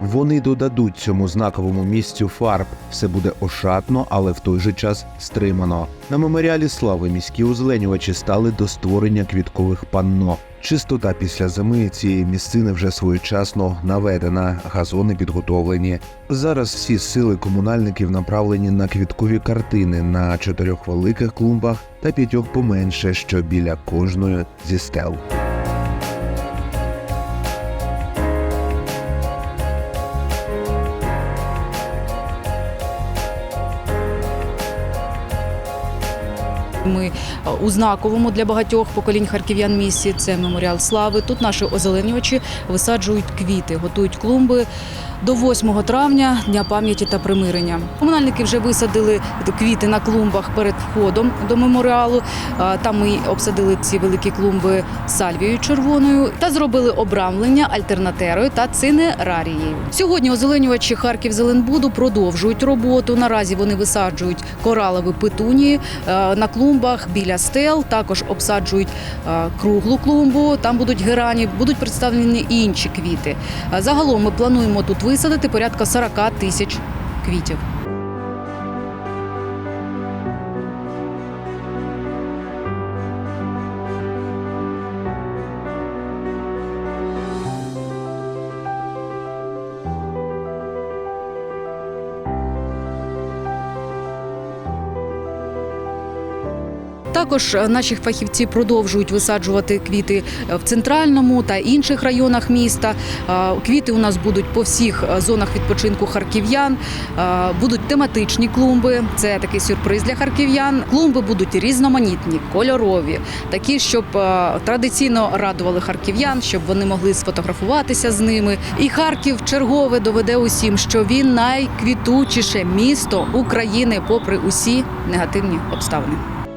Вони додадуть цьому знаковому місцю фарб. Все буде ошатно, але в той же час стримано. На меморіалі слави міські озеленювачі стали до створення квіткових панно. Чистота після зими цієї місцини вже своєчасно наведена, газони підготовлені. Зараз всі сили комунальників направлені на квіткові картини на чотирьох великих клумбах та п'ятьох поменше, що біля кожної зі стел. Ми е, у для багатьох поколінь харків'ян місці. Це меморіал слави. Тут наші озеленювачі висаджують квіти, готують клумби до 8 травня, дня пам'яті та примирення. Комунальники вже висадили квіти на клумбах перед входом до меморіалу. Там ми обсадили ці великі клумби сальвією червоною та зробили обрамлення альтернатерою та цинерарією. Сьогодні озеленювачі Харків Зеленбуду продовжують роботу. Наразі вони висаджують коралові петунії е, на клумбах біля стел. Також обсаджують круглу клумбу. Там будуть герані, будуть представлені і інші квіти. Загалом ми плануємо тут висадити порядка 40 тисяч квітів. Також наші фахівці продовжують висаджувати квіти в центральному та інших районах міста. Квіти у нас будуть по всіх зонах відпочинку харків'ян. Будуть тематичні клумби. Це такий сюрприз для харків'ян. Клумби будуть різноманітні, кольорові, такі, щоб традиційно радували харків'ян, щоб вони могли сфотографуватися з ними. І Харків чергове доведе усім, що він найквітучіше місто України, попри усі негативні обставини.